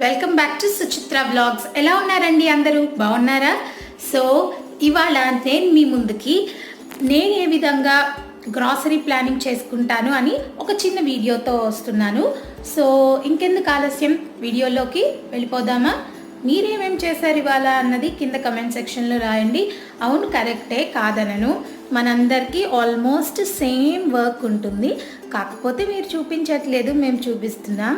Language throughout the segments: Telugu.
Welcome back to Suchitra vlogs ఎలా ఉన్నారండి అందరూ? బాగున్నారా? సో ఇవాళ నేను మీ ముందుకి నేను ఏ విధంగా గ్రాసరీ ప్లానింగ్ చేసుకుంటాను అని ఒక చిన్న వీడియోతో వస్తున్నాను. సో ఇంకెందుకు ఆలస్యం? వీడియోలోకి వెళ్ళిపోదామా? మీరేమేం చేశారు ఇవాళ అన్నది కింద కమెంట్ సెక్షన్లో రాయండి. అవును కరెక్టే కాదనను. మనందరికీ ఆల్మోస్ట్ సేమ్ వర్క్ ఉంటుంది. కాకపోతే మీరు చూపించట్లేదు మేము చూపిస్తున్నాం.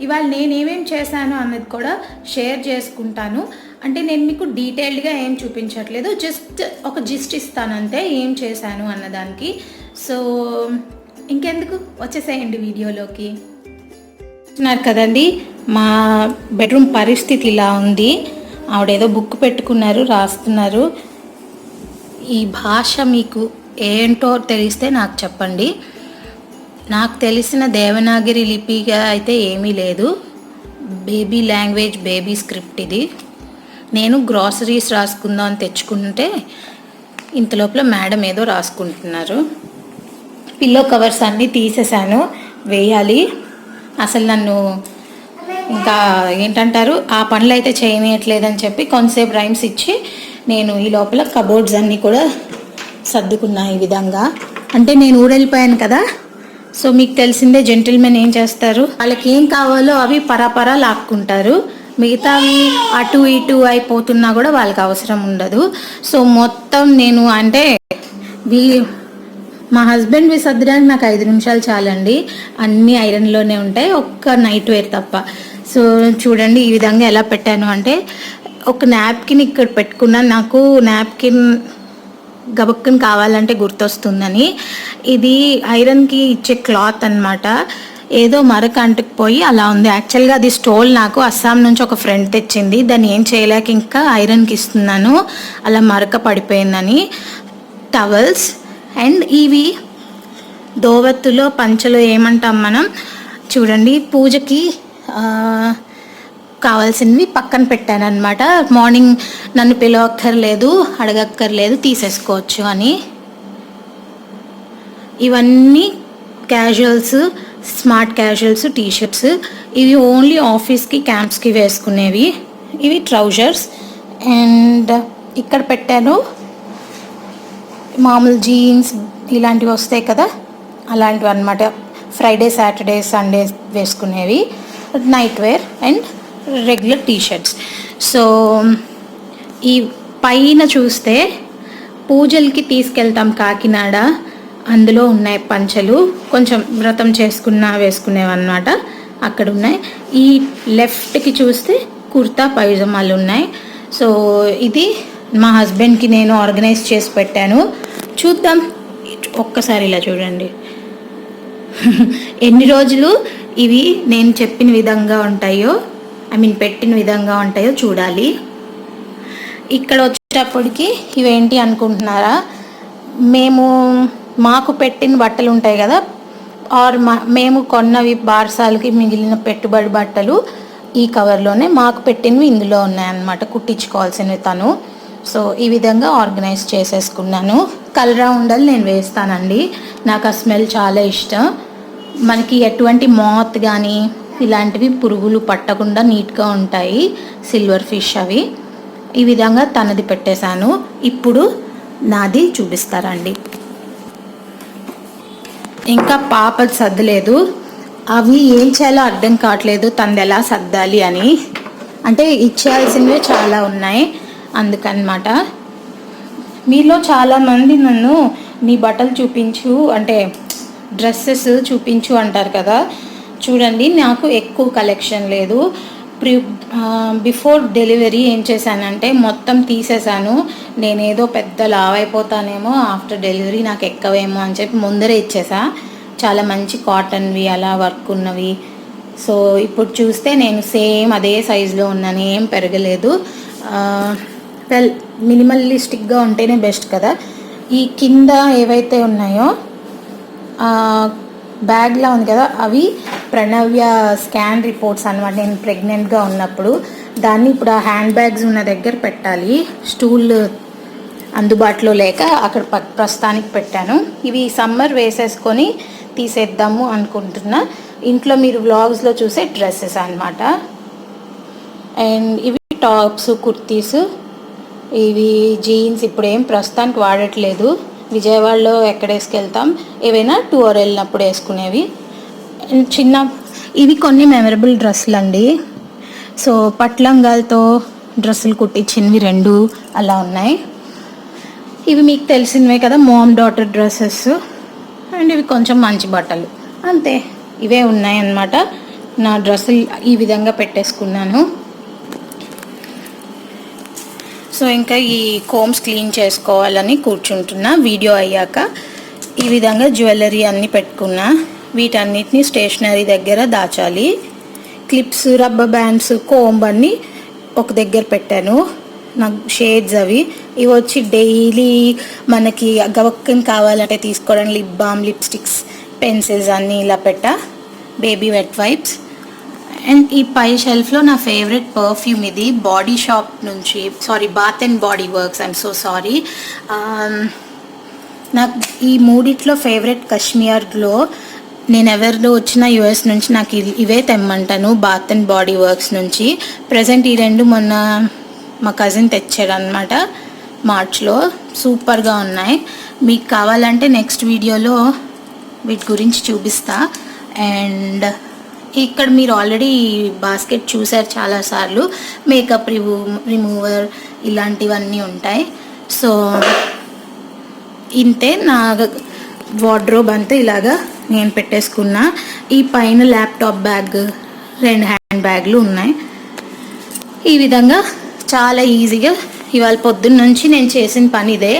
ఇవాళ నేనేమేం చేశాను అన్నది కూడా షేర్ చేసుకుంటాను. అంటే నేను మీకు డీటెయిల్డ్గా ఏం చూపించట్లేదు జస్ట్ ఒక జిస్ట్ ఇస్తాను అంతే ఏం చేశాను అన్నదానికి. సో ఇంకెందుకు? వచ్చేసేయండి వీడియోలోకి. చూస్తున్నారు కదండి మా బెడ్రూమ్ పరిస్థితి ఇలా ఉంది. ఆవిడేదో బుక్ పెట్టుకున్నారు రాస్తున్నారు. ఈ భాష మీకు ఏంటో తెలిస్తే నాకు చెప్పండి. నాకు తెలిసిన దేవనాగిరి లిపిగా అయితే ఏమీ లేదు. బేబీ లాంగ్వేజ్ బేబీ స్క్రిప్ట్ ఇది. నేను గ్రాసరీస్ రాసుకుందాం అని తెచ్చుకుంటే ఇంతలోపల మేడం ఏదో రాసుకుంటున్నారు. పిల్లో కవర్స్ అన్నీ తీసేసాను వేయాలి. అసలు నన్ను ఇంకా ఏంటంటారు? ఆ పనులు అయితే చేయనీయట్లేదని చెప్పి కొంతసేపు రైమ్స్ ఇచ్చి నేను ఈ లోపల కబోర్డ్స్ అన్నీ కూడా సర్దుకున్నా ఈ విధంగా. అంటే నేను ఊరెళ్ళిపోయాను కదా. సో మీకు తెలిసిందే జెంటిల్మెన్ ఏం చేస్తారు? వాళ్ళకి ఏం కావాలో అవి పరాపరా లాక్కుంటారు. మిగతావి అటు ఇటు అయిపోతున్నా కూడా వాళ్ళకి అవసరం ఉండదు. సో మొత్తం నేను అంటే వీ మా హస్బెండ్ సర్దడానికి నాకు ఐదు నిమిషాలు చాలండి. అన్ని ఐరన్లోనే ఉంటాయి. ఒక్క నైట్ వేర్ తప్ప. సో చూడండి ఈ విధంగా ఎలా పెట్టాను అంటే ఒక నాప్కిన్ ఇక్కడ పెట్టుకున్నాను నాకు నాప్కిన్ గబక్కన్ కావాలంటే గుర్తొస్తుందని. ఇది ఐరన్కి ఇచ్చే క్లాత్ అన్నమాట. ఏదో మరక అంటుకుపోయి అలా ఉంది. యాక్చువల్గా అది స్టోల్ నాకు అస్సాం నుంచి ఒక ఫ్రెండ్ తెచ్చింది. దాన్ని ఏం చేయలేక ఇంకా ఐరన్కి ఇస్తున్నాను. అలా మరక పడిపోయిందని. టవల్స్ అండ్ ఇవి దోవత్తులో పంచలో ఏమంటాం మనం? చూడండి పూజకి కావాల్సినవి పక్కన పెట్టాను అనమాట మార్నింగ్ నన్ను పిలవక్కర్లేదు అడగక్కర్లేదు తీసేసుకోవచ్చు అని. ఇవన్నీ క్యాజువల్స్ స్మార్ట్ క్యాజువల్స్ టీషర్ట్స్ ఇవి ఓన్లీ ఆఫీస్కి క్యాంప్స్కి వేసుకునేవి. ఇవి ట్రౌజర్స్ అండ్ ఇక్కడ పెట్టాను మామూలు జీన్స్ ఇలాంటివి వస్తాయి కదా అలాంటివి అనమాట Friday Saturday Sunday వేసుకునేవి. Night wear and regular t-shirts so ఈ పైన చూస్తే పూజలకి తీసుకెళ్తాం కాకినాడ. అందులో ఉన్నాయి పంచలు. కొంచెం వ్రతం చేసుకున్న వేసుకునేవన్నమాట. అక్కడ ఉన్నాయి ఈ లెఫ్ట్కి చూస్తే కుర్తా పైజమాలు ఉన్నాయి. సో ఇది మా హస్బెండ్కి నేను ఆర్గనైజ్ చేసి పెట్టాను. చూద్దాం. ఒక్కసారి ఇలా చూడండి. ఎన్ని రోజులు ఇవి నేను చెప్పిన విధంగా ఉంటాయో. ఐ మీన్ పెట్టిన విధంగా ఉంటాయో చూడాలి. ఇక్కడ వచ్చేటప్పటికి ఇవేంటి అనుకుంటున్నారా? మేము మాకు పెట్టిన బట్టలు ఉంటాయి కదా? ఆర్ మా మేము కొన్నవి బార్సాలకి మిగిలిన పెట్టుబడి బట్టలు ఈ కవర్లోనే మాకు పెట్టినవి ఇందులో ఉన్నాయన్నమాట కుట్టించుకోవాల్సినవి తను. సో ఈ విధంగా ఆర్గనైజ్ చేసేసుకున్నాను. కలరా ఉండలు నేను వేస్తానండి. నాకు ఆ స్మెల్ చాలా ఇష్టం. మనకి ఎటువంటి మాత్ కానీ ఇలాంటివి పురుగులు పట్టకుండా నీట్గా ఉంటాయి సిల్వర్ ఫిష్ అవి. ఈ విధంగా తనది పెట్టేశాను. ఇప్పుడు నాది చూపిస్తారండి. ఇంకా పాప సర్దలేదు. అవి ఏం చేయాలో అర్థం కావట్లేదు. తనది ఎలా సర్దాలి అని. అంటే ఇచ్చేయాల్సినవి చాలా ఉన్నాయి. అందుకనమాట. మీలో చాలామంది నన్ను నీ బట్టలు చూపించు అంటే డ్రెస్సెస్ చూపించు అంటారు కదా. చూడండి నాకు ఎక్కువ కలెక్షన్ లేదు. ప్రి బిఫోర్ డెలివరీ ఏం చేశానంటే మొత్తం తీసేశాను. నేనేదో పెద్ద లావ్ అయిపోతానేమో ఆఫ్టర్ డెలివరీ నాకు ఎక్కవేమో అని చెప్పి ముందరే ఇచ్చేసా. చాలా మంచి కాటన్వి అలా వర్క్ ఉన్నవి. సో ఇప్పుడు చూస్తే నేను సేమ్ అదే సైజులో ఉన్నాను ఏం పెరగలేదు. వెల్ మినిమలిస్టిక్గా ఉంటేనే బెస్ట్ కదా. ఈ కింద ఏవైతే ఉన్నాయో బ్యాగ్లా ఉంది కదా అవి ప్రణవ్య స్కాన్ రిపోర్ట్స్ అనమాట నేను ప్రెగ్నెంట్గా ఉన్నప్పుడు దాన్ని ఇప్పుడు ఆ హ్యాండ్ బ్యాగ్స్ ఉన్న దగ్గర పెట్టాలి. స్టూల్ అందుబాటులో లేక అక్కడ ప- ప్రస్తుతానికి పెట్టాను. ఇవి సమ్మర్ వేసేసుకొని తీసేద్దాము అనుకుంటున్నా. ఇంట్లో మీరు వ్లాగ్స్లో చూసే డ్రెస్సెస్ అన్నమాట. అండ్ ఇవి టాప్స్ కుర్తీస్ ఇవి జీన్స్ ఇప్పుడు ఏం ప్రస్తుతానికి వాడట్లేదు. విజయవాడలో ఎక్కడ వేసుకెళ్తాం? ఏవైనా టూర్ వెళ్ళినప్పుడు వేసుకునేవి. అండ్ చిన్న ఇవి కొన్ని మెమరబుల్ డ్రెస్సులు అండి. సో పట్లంగాలతో డ్రెస్సులు కుట్టించినవి రెండు అలా ఉన్నాయి. ఇవి మీకు తెలిసినవే కదా మామ్ డాటర్ డ్రెస్సెస్ అండ్ ఇవి కొంచెం మంచి బట్టలు. అంతే ఇవే ఉన్నాయన్నమాట. నా డ్రెస్సులు ఈ విధంగా పెట్టేసుకున్నాను. సో ఇంకా ఈ కోమ్స్ క్లీన్ చేసుకోవాలని కూర్చుంటున్నా. వీడియో అయ్యాక ఈ విధంగా జ్యువెలరీ అన్నీ పెట్టుకున్నా. వీటన్నిటిని స్టేషనరీ దగ్గర దాచాలి. క్లిప్స్ రబ్బర్ బ్యాండ్స్ కోంబ్ అన్నీ ఒక దగ్గర పెట్టాను. నాకు షేడ్స్ అవి. ఇవి వచ్చి డైలీ మనకి గవక్కని కావాలంటే తీసుకోవడానికి లిప్ బామ్ లిప్స్టిక్స్ పెన్సిల్స్ అన్నీ ఇలా పెట్టా. బేబీ వెట్ వైప్స్ అండ్ ఈ పై షెల్ఫ్లో నా ఫేవరెట్ పర్ఫ్యూమ్ ఇది బాడీ షాప్ నుంచి sorry Bath and Body Works I'm so sorry నాకు ఈ మూడిట్లో ఫేవరెట్ కశ్మీర్ గ్లో నేను ఎవరిలో వచ్చిన యుఎస్ నుంచి నాకు ఇవే తెమ్మంటాను బాత్ అండ్ బాడీ వర్క్స్ నుంచి. ప్రజెంట్ ఈ రెండు మొన్న మా కజిన్ తెచ్చాడు అనమాట మార్చ్లో సూపర్గా ఉన్నాయి. మీకు కావాలంటే నెక్స్ట్ వీడియోలో వీటి గురించి చూపిస్తా. అండ్ ఇక్కడ మీరు ఆల్రెడీ బాస్కెట్ చూసారు చాలాసార్లు మేకప్ రిమూ రిమూవర్ ఇలాంటివన్నీ ఉంటాయి. సో ఇంతే నా వార్డ్రోబ్ అంతా ఇలాగా నేను పెట్టేసుకున్నా. ఈ పైన ల్యాప్టాప్ బ్యాగ్ రెండు హ్యాండ్ బ్యాగ్లు ఉన్నాయి. ఈ విధంగా చాలా ఈజీగా ఇవాళ పొద్దున్న నుంచి నేను చేసిన పని ఇదే.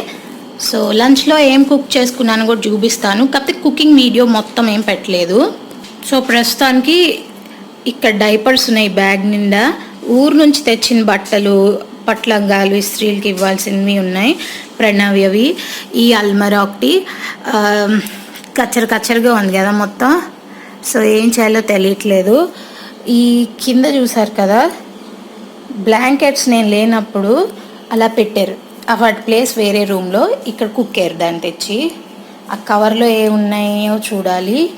సో లంచ్లో ఏం కుక్ చేసుకున్నాను కూడా చూపిస్తాను. కాకపోతే కుకింగ్ వీడియో మొత్తం ఏం పెట్టలేదు. సో ప్రస్తుతానికి ఇక్కడ డైపర్స్ ఉన్నాయి బ్యాగ్ నిండా. ఊరు నుంచి తెచ్చిన బట్టలు పట్లంగాలు స్త్రీలకి ఇవ్వాల్సినవి ఉన్నాయి. ప్రణవ్యవి ఈ అల్మరా ఒకటి. కచ్చర కచ్చరగా ఉంది కదా మొత్తం. సో ఏం చేయాలో తెలియట్లేదు. ఈ కింద చూసారు కదా బ్లాంకెట్స్ నేను లేనప్పుడు అలా పెట్టారు. ఆ వాటి ప్లేస్ వేరే రూమ్లో ఇక్కడ కుక్కారు దాన్ని తెచ్చి. ఆ కవర్లో ఏ ఉన్నాయో చూడాలి.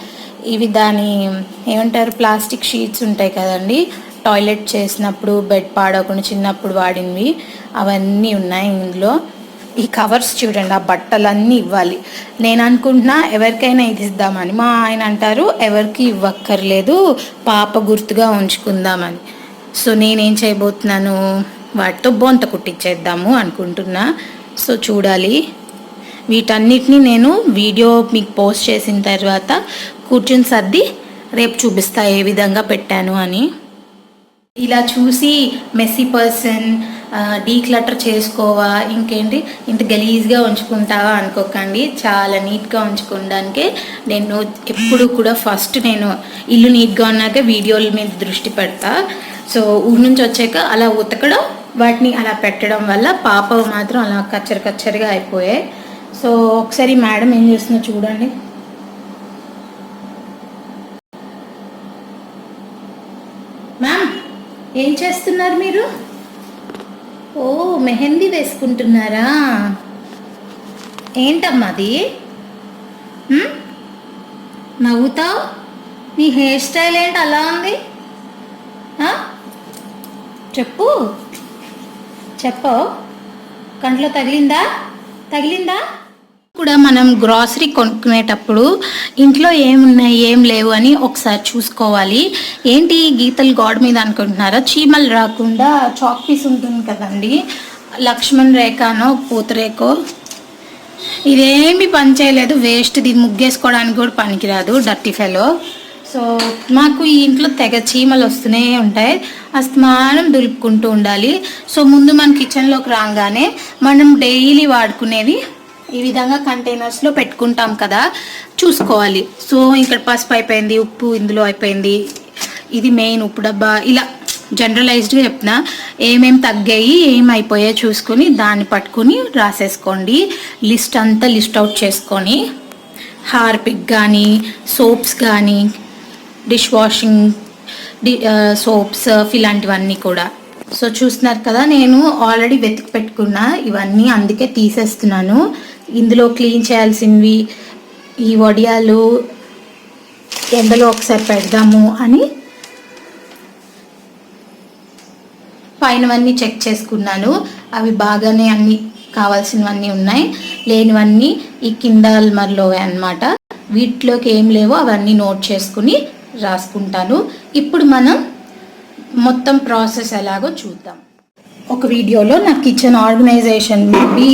ఇవి దాని ఏమంటారు ప్లాస్టిక్ షీట్స్ ఉంటాయి కదండి. టాయిలెట్ చేసినప్పుడు బెడ్ పాడకుండా చిన్నప్పుడు వాడినవి. అవన్నీ ఉన్నాయి ఇందులో. ఈ కవర్స్ చూడండి ఆ బట్టలన్నీ ఇవ్వాలి. నేను అనుకుంటున్నా ఎవరికైనా ఇది ఇద్దామని. మా ఆయన అంటారు ఎవరికి ఇవ్వక్కర్లేదు పాప గుర్తుగా ఉంచుకుందామని. సో నేనేం చేయబోతున్నాను వాటితో బొంత కుట్టించేద్దాము అనుకుంటున్నా. సో చూడాలి. వీటన్నిటిని నేను వీడియో మీకు పోస్ట్ చేసిన తర్వాత కూర్చుని సర్ది రేపు చూపిస్తా ఏ విధంగా పెట్టాను అని. ఇలా చూసి మెస్సీ పర్సన్ డీక్లటర్ చేసుకోవా ఇంకేంటి? ఇంత గలీజ్గా ఉంచుకుంటావా అనుకోకండి. చాలా నీట్గా ఉంచుకోవడానికి నేను ఎప్పుడు కూడా ఫస్ట్ నేను ఇల్లు నీట్గా ఉన్నాక వీడియోల మీద దృష్టి పెడతా. సో ఊరి నుంచి వచ్చాక అలా ఉతకడం వాటిని అలా పెట్టడం వల్ల పాప మాత్రం అలా కచ్చరి కచ్చరిగా అయిపోయాయి సో ఒకసారి మేడం ఏం చేస్తుందో చూడండి. ఏం చేస్తున్నారు మీరు? ఓ మెహందీ వేసుకుంటున్నారా? ఏంటమ్మా అది? నవ్వుతావు? నీ హెయిర్ స్టైల్ ఏంటి అలా ఉంది? చెప్పు. చెప్పు కంట్లో తగిలిందా? తగిలిందా? కూడా మనం గ్రాసరీ కొనుక్కునేటప్పుడు ఇంట్లో ఏమున్నాయి ఏం లేవు అని ఒకసారి చూసుకోవాలి. ఏంటి ఈ గీతలు గోడ మీద అనుకుంటున్నారా? చీమలు రాకుండా చాక్ పీస్ ఉంటుంది కదండి. లక్ష్మణ్ రేఖనో పూతరేకో ఇదేమి పని చేయలేదు. వేస్ట్ ఇది ముగ్గేసుకోవడానికి కూడా పనికిరాదు డర్టీ ఫెలో సో మాకు ఈ ఇంట్లో తెగ చీమలు వస్తూనే ఉంటాయి. అస్తమానం దులుపుకుంటూ ఉండాలి. సో ముందు మన కిచెన్లోకి రాగానే మనం డైలీ వాడుకునేవి ఈ విధంగా కంటైనర్స్లో పెట్టుకుంటాం కదా చూసుకోవాలి. సో ఇక్కడ పసుపు అయిపోయింది ఉప్పు ఇందులో అయిపోయింది. ఇది మెయిన్ ఉప్పు డబ్బా. ఇలా జనరలైజ్డ్గా చెప్తున్నా. ఏమేమి తగ్గాయి ఏం అయిపోయాయో చూసుకొని దాన్ని పట్టుకొని రాసేసుకోండి. లిస్ట్ అంతా లిస్ట్ అవుట్ చేసుకొని హార్పిక్ కానీ సోప్స్ కానీ డిష్ వాషింగ్ డి సోప్స్ ఇలాంటివన్నీ కూడా. సో చూస్తున్నారు కదా నేను ఆల్రెడీ వెతికి పెట్టుకున్నా. ఇవన్నీ అందుకే తీసేస్తున్నాను. ఇందులో క్లీన్ చేయాల్సినవి ఈ వడియాలు ఎండలో ఒకసారి పెడదాము అని పైనవన్నీ చెక్ చేసుకున్నాను. అవి బాగానే అన్ని కావాల్సినవన్నీ ఉన్నాయి. లేనివన్నీ ఈ కింద అల్మర్లో అన్నమాట. వీటిలోకి ఏం లేవో అవన్నీ నోట్ చేసుకుని రాసుకుంటాను. ఇప్పుడు మనం మొత్తం ప్రాసెస్ ఎలాగో చూద్దాం. ఒక వీడియోలో నా కిచెన్ ఆర్గనైజేషన్ మేబీ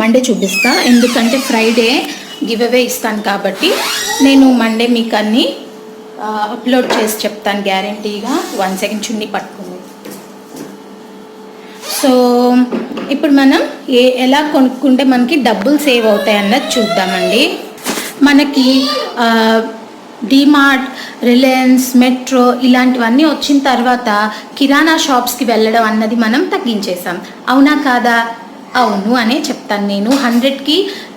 మండే చూపిస్తా. ఎందుకంటే ఫ్రైడే గివ్ అవే ఇస్తాను కాబట్టి నేను మండే మీకు అన్ని అప్లోడ్ చేసి చెప్తాను గ్యారంటీగా వన్ సెకండ్ చుండి పట్టుకుంది. సో ఇప్పుడు మనం ఏ ఎలా కొనుక్కుంటే మనకి డబ్బులు సేవ్ అవుతాయి అన్నది చూద్దామండి. మనకి డిమార్ట్ రిలయన్స్ మెట్రో ఇలాంటివన్నీ వచ్చిన తర్వాత కిరాణా షాప్స్కి వెళ్ళడం అన్నది మనం తగ్గించేసాం అవునా కాదా? అవును అనే చెప్తాను నేను. హండ్రెడ్కి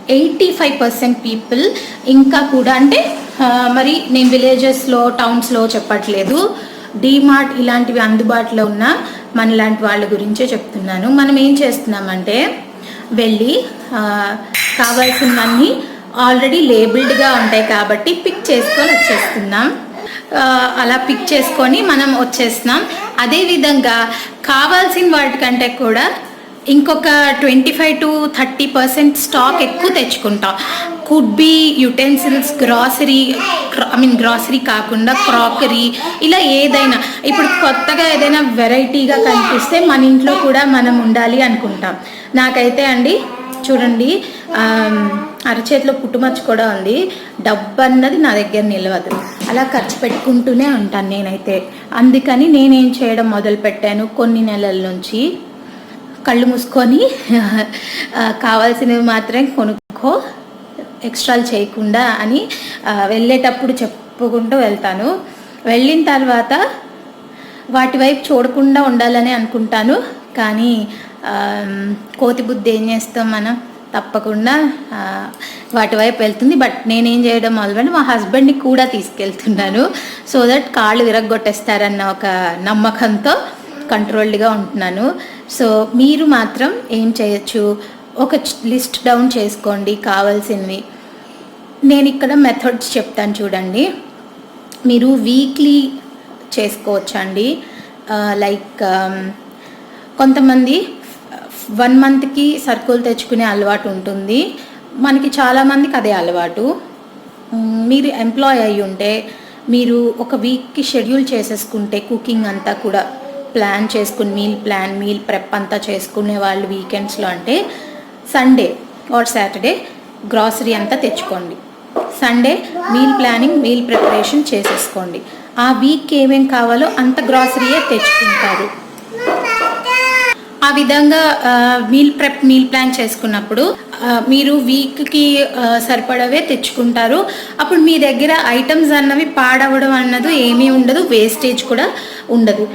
ఎయిటీ ఫైవ్ పర్సెంట్ పీపుల్ ఇంకా కూడా అంటే మరి నేను విలేజెస్లో టౌన్స్లో చెప్పట్లేదు. డీమార్ట్ ఇలాంటివి అందుబాటులో ఉన్న మనలాంటి వాళ్ళ గురించే చెప్తున్నాను. మనం ఏం చేస్తున్నామంటే వెళ్ళి కావాల్సినవన్నీ ఆల్రెడీ లేబుల్డ్గా ఉంటాయి కాబట్టి పిక్ చేసుకొని వచ్చేస్తున్నాం. అలా పిక్ చేసుకొని మనం వచ్చేస్తున్నాం. అదేవిధంగా కావాల్సిన వాటికంటే కూడా ఇంకొక twenty five to thirty percent stock ఎక్కువ తెచ్చుకుంటాం. Could be utensils grocery I mean grocery కాకుండా క్రాకరీ ఇలా ఏదైనా. ఇప్పుడు కొత్తగా ఏదైనా వెరైటీగా కనిపిస్తే మన ఇంట్లో కూడా మనం ఉండాలి అనుకుంటాం. నాకైతే అండి చూడండి. అరచేతిలో పుట్టుమచ్చ కూడా ఉంది. డబ్బు అన్నది నా దగ్గర నిలవదు. అలా ఖర్చు పెట్టుకుంటూనే ఉంటాను నేనైతే. అందుకని నేనేం చేయడం మొదలు పెట్టాను. కొన్ని నెలల నుంచి కళ్ళు మూసుకొని కావాల్సినవి మాత్రం కొనుక్కో ఎక్స్ట్రాలు చేయకుండా అని వెళ్ళేటప్పుడు చెప్పుకుంటూ వెళ్తాను. వెళ్ళిన తర్వాత వాటి వైపు చూడకుండా ఉండాలని అనుకుంటాను. కానీ కోతి బుద్ధి ఏం చేస్తాం మనం? తప్పకుండా వాటి వైపు వెళ్తుంది. బట్ నేనేం చేయడం మొదలుపెట్టి మా హస్బెండ్ని కూడా తీసుకెళ్తున్నాను. సో దట్ కాళ్ళు విరగ్గొట్టేస్తారన్న ఒక నమ్మకంతో కంట్రోల్డ్గా ఉంటున్నాను. సో మీరు మాత్రం ఏం చేయొచ్చు? ఒక లిస్ట్ డౌన్ చేసుకోండి కావాల్సినవి. నేను ఇక్కడ మెథడ్స్ చెప్తాను చూడండి. మీరు వీక్లీ చేసుకోవచ్చండి. లైక్ కొంతమంది వన్ మంత్కి సరుకులు తెచ్చుకునే అలవాటు ఉంటుంది. మనకి చాలామందికి అదే అలవాటు. మీరు ఎంప్లాయ్ అయి ఉంటే మీరు ఒక వీక్కి షెడ్యూల్ చేసేసుకుంటే కుకింగ్ అంతా కూడా ప్లాన్ చేసుకుని మీల్ ప్లాన్ మీల్ ప్రెప్ అంతా చేసుకునే వాళ్ళు వీకెండ్స్లో అంటే సండే ఆర్ సాటర్డే గ్రాసరీ అంతా తెచ్చుకోండి. Sunday meal planning meal preparation చేసేసుకోండి. ఆ వీక్ ఏమేం కావాలో అంత గ్రాసరీయే తెచ్చుకుంటారు. ఆ విధంగా మీల్ ప్రెప్ మీల్ ప్లాన్ చేసుకున్నప్పుడు మీరు వీక్కి సరిపడవే తెచ్చుకుంటారు. అప్పుడు మీ దగ్గర ఐటమ్స్ అన్నవి పాడవడం అన్నది ఏమీ ఉండదు వేస్టేజ్ కూడా ఉండదు.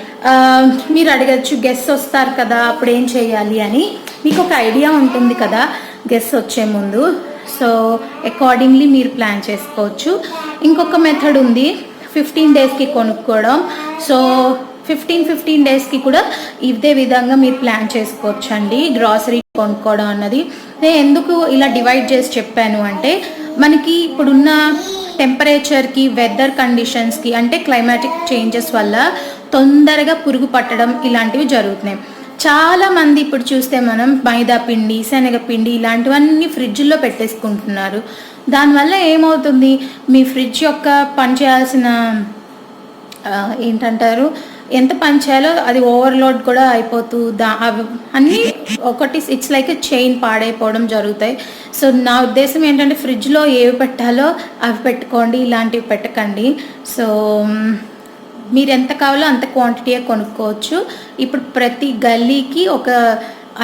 మీరు అడగచ్చు గెస్ట్ వస్తారు కదా అప్పుడు ఏం చేయాలి? అని. మీకు ఒక ఐడియా ఉంటుంది కదా గెస్ట్ వచ్చే ముందు. సో అకార్డింగ్లీ మీరు ప్లాన్ చేసుకోవచ్చు. ఇంకొక మెథడ్ ఉంది ఫిఫ్టీన్ డేస్కి కొనుక్కోవడం. సో ఫిఫ్టీన్ ఫిఫ్టీన్ డేస్కి కూడా ఇదే విధంగా మీరు ప్లాన్ చేసుకోవచ్చు అండి గ్రాసరీ కొనుక్కోవడం అన్నది. నేను ఎందుకు ఇలా డివైడ్ చేసి చెప్పాను అంటే మనకి ఇప్పుడున్న టెంపరేచర్కి వెదర్ కండిషన్స్కి అంటే క్లైమాటిక్ చేంజెస్ వల్ల తొందరగా పురుగు పట్టడం ఇలాంటివి జరుగుతున్నాయి. చాలామంది ఇప్పుడు చూస్తే మనం మైదా పిండి శనగపిండి ఇలాంటివన్నీ ఫ్రిడ్జ్లో పెట్టేసుకుంటున్నారు. దానివల్ల ఏమవుతుంది? మీ ఫ్రిడ్జ్ యొక్క పనిచేయాల్సిన ఏంటంటారు? ఎంత పని చేయాలో అది ఓవర్లోడ్ కూడా అయిపోతూ దా అవి అన్నీ ఒకటి ఇట్స్ లైక్ చైన్ పాడైపోవడం జరుగుతాయి. సో నా ఉద్దేశం ఏంటంటే ఫ్రిడ్జ్లో ఏవి పెట్టాలో అవి పెట్టుకోండి ఇలాంటివి పెట్టకండి. సో మీరు ఎంత కావాలో అంత క్వాంటిటీయే కొనుక్కోవచ్చు. ఇప్పుడు ప్రతి గల్లీకి ఒక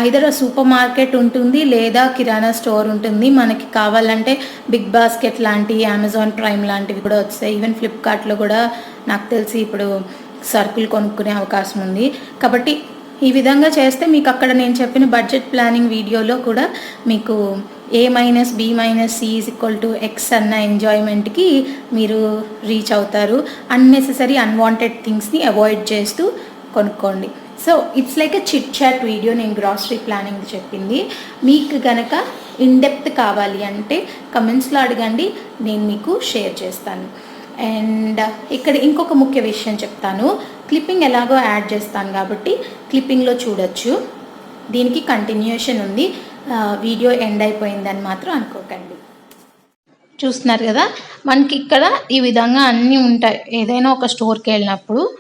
ఐదర్ సూపర్ మార్కెట్ ఉంటుంది లేదా కిరాణా స్టోర్ ఉంటుంది. మనకి కావాలంటే బిగ్ బాస్కెట్ లాంటి అమెజాన్ ప్రైమ్ లాంటివి కూడా వస్తాయి ఈవెన్ ఫ్లిప్కార్ట్లో కూడా నాకు తెలిసి ఇప్పుడు సరుకులు కొనుక్కునే అవకాశం ఉంది. కాబట్టి ఈ విధంగా చేస్తే మీకు అక్కడ నేను చెప్పిన బడ్జెట్ ప్లానింగ్ వీడియోలో కూడా మీకు A minus B minus C is equal to X అన్న ఎంజాయ్మెంట్కి మీరు రీచ్ అవుతారు. అన్నెసెసరీ అన్వాంటెడ్ థింగ్స్ని అవాయిడ్ చేస్తూ కొనుక్కోండి. So it's like a chit chat video నేను గ్రాసరీ ప్లానింగ్ చెప్పింది. మీకు గనక ఇన్డెప్త్ కావాలి అంటే కమెంట్స్లో అడగండి నేను మీకు షేర్ చేస్తాను. అండ్ uh, ఇక్కడ ఇంకొక ముఖ్య విషయం చెప్తాను. క్లిప్పింగ్ ఎలాగో యాడ్ చేస్తాను కాబట్టి క్లిప్పింగ్లో చూడొచ్చు. దీనికి కంటిన్యూషన్ ఉంది. వీడియో ఎండ్ అయిపోయిందని మాత్రం అనుకోకండి. చూస్తున్నారు కదా? మనకి ఇక్కడ ఈ విధంగా అన్నీ ఉంటాయి. ఏదైనా ఒక స్టోర్కి వెళ్ళినప్పుడు.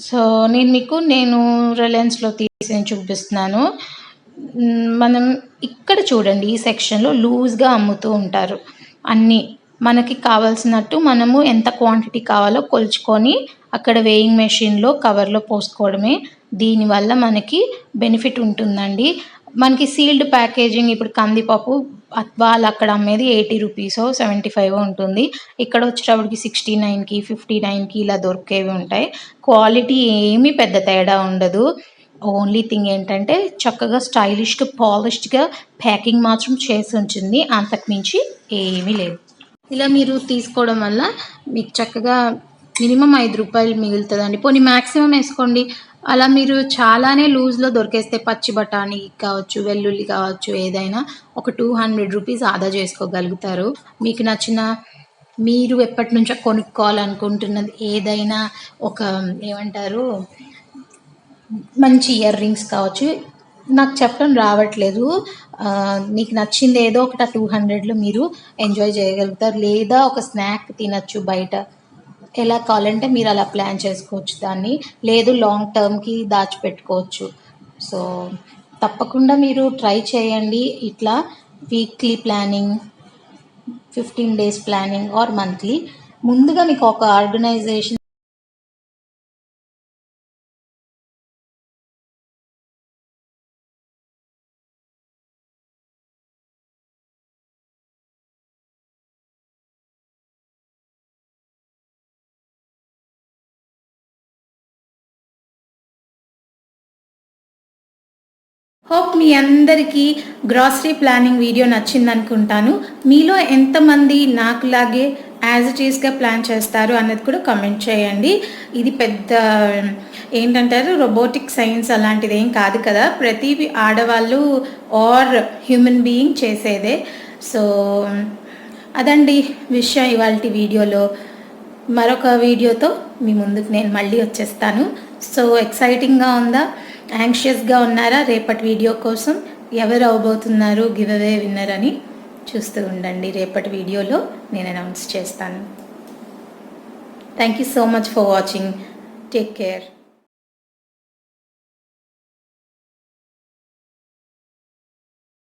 సో నేను మీకు నేను రిలయన్స్లో తీసి చూపిస్తున్నాను. మనం ఇక్కడ చూడండి ఈ సెక్షన్లో లూజ్గా అమ్ముతూ ఉంటారు. అన్నీ. మనకి కావాల్సినట్టు మనము ఎంత క్వాంటిటీ కావాలో కొలుచుకొని అక్కడ వేయింగ్ మెషిన్లో కవర్లో పోసుకోవడమే. దీనివల్ల మనకి బెనిఫిట్ ఉంటుందండి. మనకి సీల్డ్ ప్యాకేజింగ్ ఇప్పుడు కందిపప్పు వాళ్ళు అక్కడ అమ్మేది ఎయిటీ రూపీస్ సెవెంటీ ఫైవ్ ఉంటుంది. ఇక్కడ వచ్చేటప్పటికి సిక్స్టీ నైన్కి ఫిఫ్టీ నైన్కి ఇలా దొరికేవి ఉంటాయి. క్వాలిటీ ఏమీ పెద్ద తేడా ఉండదు. ఓన్లీ థింగ్ ఏంటంటే చక్కగా స్టైలిష్గా పాలిష్డ్గా ప్యాకింగ్ మాత్రం చేసి ఉంచింది. అంతకుమించి ఏమీ లేదు. ఇలా మీరు తీసుకోవడం వల్ల మీకు చక్కగా మినిమం ఐదు రూపాయలు మిగులుతుందండి. పోనీ మ్యాక్సిమం వేసుకోండి. అలా మీరు చాలానే లూజ్లో దొరికేస్తే పచ్చి బఠానీ కావచ్చు వెల్లుల్లి కావచ్చు ఏదైనా ఒక టూ హండ్రెడ్ రూపీస్ ఆదా చేసుకోగలుగుతారు. మీకు నచ్చిన మీరు ఎప్పటి నుంచో కొనుక్కోవాలనుకుంటున్నది ఏదైనా ఒక ఏమంటారు మంచి ఇయర్ రింగ్స్ కావచ్చు నాకు చెప్పడం రావట్లేదు. నీకు నచ్చింది ఏదో ఒకటి టూ హండ్రెడ్లో మీరు ఎంజాయ్ చేయగలుగుతారు. లేదా ఒక స్నాక్ తినచ్చు బయట. ఎలా కావాలంటే మీరు అలా ప్లాన్ చేసుకోవచ్చు దాన్ని. లేదు లాంగ్ టర్మ్కి దాచిపెట్టుకోవచ్చు. సో తప్పకుండా మీరు ట్రై చేయండి. ఇట్లా weekly planning fifteen days planning or monthly. ముందుగా మీకు ఒక ఆర్గనైజేషన్ హోప్ మీ అందరికీ గ్రాసరీ ప్లానింగ్ వీడియో నచ్చింది అనుకుంటాను మీలో ఎంతమంది నాకులాగే యాజ్ ఇట్ ఈస్గా ప్లాన్ చేస్తారు అన్నది కూడా కమెంట్ చేయండి. ఇది పెద్ద ఏంటంటారు రోబోటిక్ సైన్స్ అలాంటిది ఏం కాదు కదా. ప్రతి ఆడవాళ్ళు ఆర్ హ్యూమన్ బీయింగ్ చేసేదే. సో అదండి విషయం ఇవాళ వీడియోలో. మరొక వీడియోతో మీ ముందుకు నేను మళ్ళీ వచ్చేస్తాను. సో ఎక్సైటింగ్గా ఉందా? యాంగ్షియస్గా ఉన్నారా? రేపటి వీడియో కోసం ఎవరు అవబోతున్నారు? గివ్ అవే విన్నర్ అని చూస్తూ ఉండండి. రేపటి వీడియోలో నేను అనౌన్స్ చేస్తాను. Thank you so much for watching take care